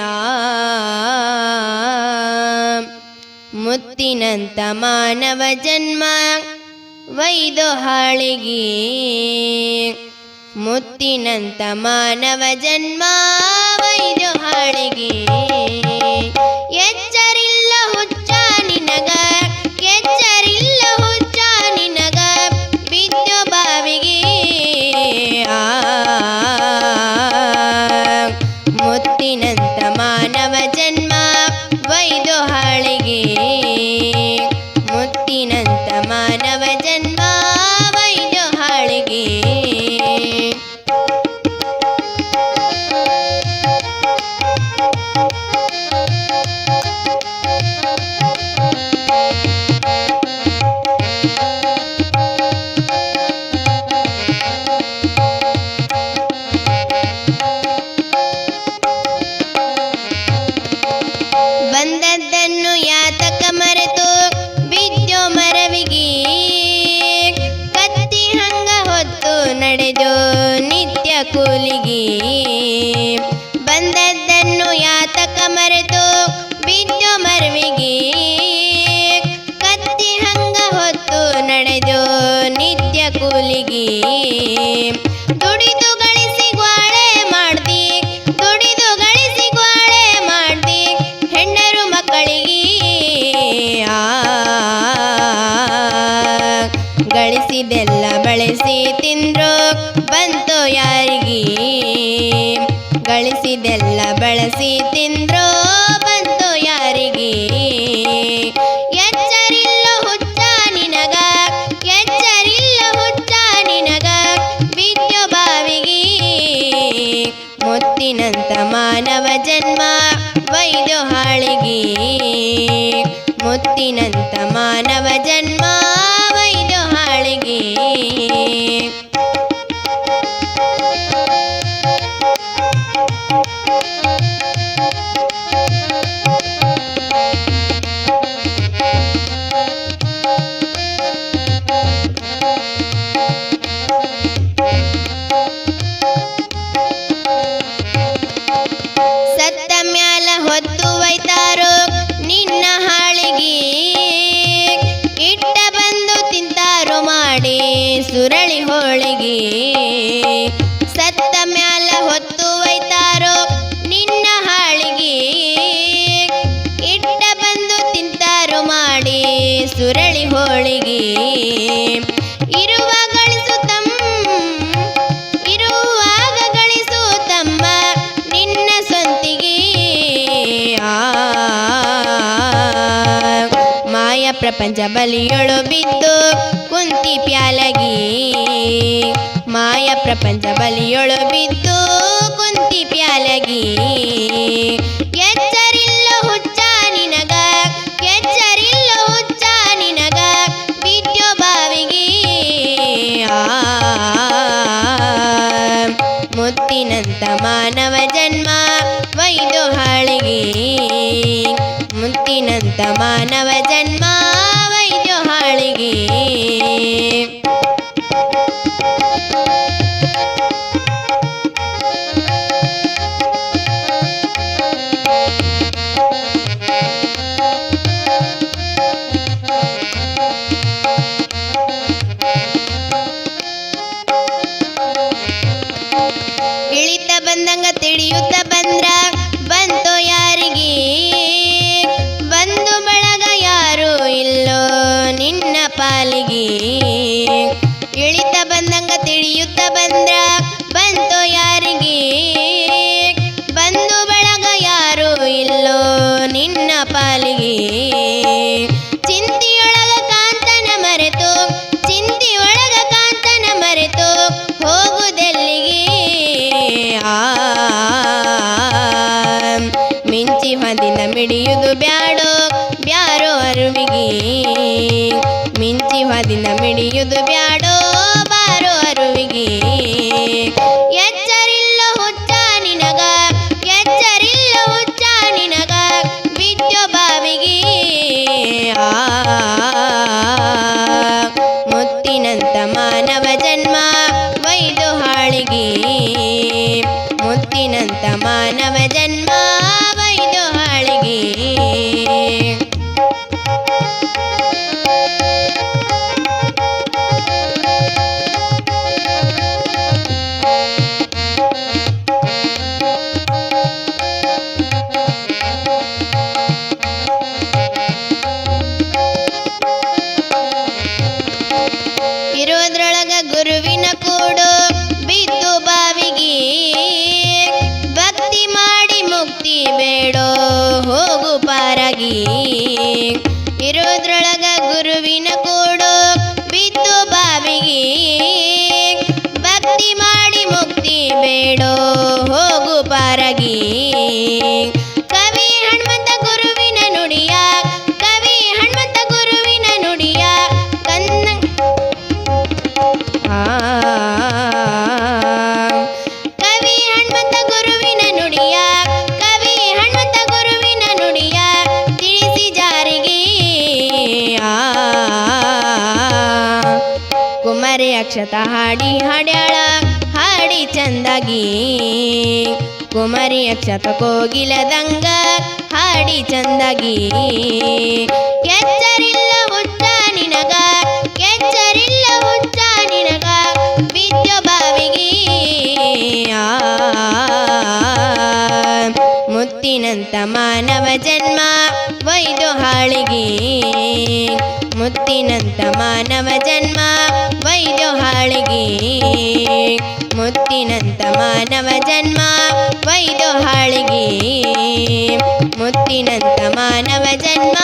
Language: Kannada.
ಆ ಮುತ್ತಿನಂತ ಮಾನವ ಜನ್ಮ ವೈದು ಹಾಳಿಗೆ ಮುತ್ತಿನಂತ ಮಾನವ ಜನ್ಮ ಮಾನವ ಕೂಲಿಗೆ ದುಡಿದು ಗಳಿಸಿ ಗ್ವಾಳೆ ಮಾಡ್ದಿ ದುಡಿದು ಗಳಿಸಿ ಗ್ವಾಳೆ ಮಾಡ್ದಿ ಹೆಣ್ಣರು ಮಕ್ಕಳಿಗೆ ಗಳಿಸಿದೆಲ್ಲ ಬಳಸಿ ತಿಂದ್ರು. ಬಂತು ಯಾರಿಗೆ? ಗಳಿಸಿದೆಲ್ಲ ಬಳಸಿ ಮುತ್ತಿನಂತ ಮಾನವ ಜನ್ಮ ಪ್ರಪಂಚ ಬಲಿಯೊಳು ಬಿದ್ದು ಕುಂತಿ ಪ್ಯಾಲಗಿ. ಮಾಯ ಪ್ರಪಂಚ ಬಲಿಯೊಳು ಬಿದ್ದು ಕುಂತಿ ಪ್ಯಾಲಗಿ. ಎಚ್ಚರಿಲ್ಲ ಹುಚ್ಚ ನಿನಗ, ಎಚ್ಚರಿಲ್ಲ ಹುಚ್ಚ ನಿನಗ, ಬಿದ್ದೋ ಬಾವಿಗೆ. ಮುತ್ತಿನಂತ ಮಾನವ ಜನ್ಮ ವೈದು ಹಾಳಿಗೆ. ಮುತ್ತಿನಂತ ಮಾನವ ಜನ್ಮ ಪಾಲಿಗೆ. ಚಿಂತಿಯೊಳಗ ಕಾಂತನ ಮರೆತು, ಚಿಂತಿಯೊಳಗ ಕಾಂತನ ಮರೆತು ಹೋಗುದೆಲ್ಲಿಗೆ? ಆ, ಮಿಂಚಿ ಹೊಂದಿನ ಮಿಡಿಯುದು ಬ್ಯಾಡೋ, ಬ್ಯಾರೋ ಅರುವಿಗೆ. ಮಿಂಚಿ ಹೊಂದಿನ ಮಿಡಿಯುದು ಬ್ಯಾಡೋ ಬಾರೋ ಅರುವಿಗೆ. ಹಾಡಿ ಹಾಡ್ಯಾಳ, ಹಾಡಿ ಚಂದಾಗಿ. ಕುಮಾರಿ ಅಕ್ಷತ ಕೋಗಿಲದಂಗ ಹಾಡಿ ಚಂದಾಗಿ. ಕೆಚ್ಚರಿಲ್ಲ ಹುಚ್ಚ ನಿನಗ, ಕೆಚ್ಚರಿಲ್ಲ ಹುಚ್ಚ ನಿನಗ, ಬಿದ್ಯೋ ಬಾವಿಗೆ. ಮುತ್ತಿನಂತ ಮಾನವ ಜನ್ಮ ವೈದು ಹಾಳಿಗೆ. ಮುತ್ತಿನಂತ ಮಾನವ ಜನ್ಮ ಮಾನವ ಜನ್ಮ ವೈದು ಹಾಳಿಗೆ ಮುತ್ತಿನಂತ ಮಾನವ ಜನ್ಮ.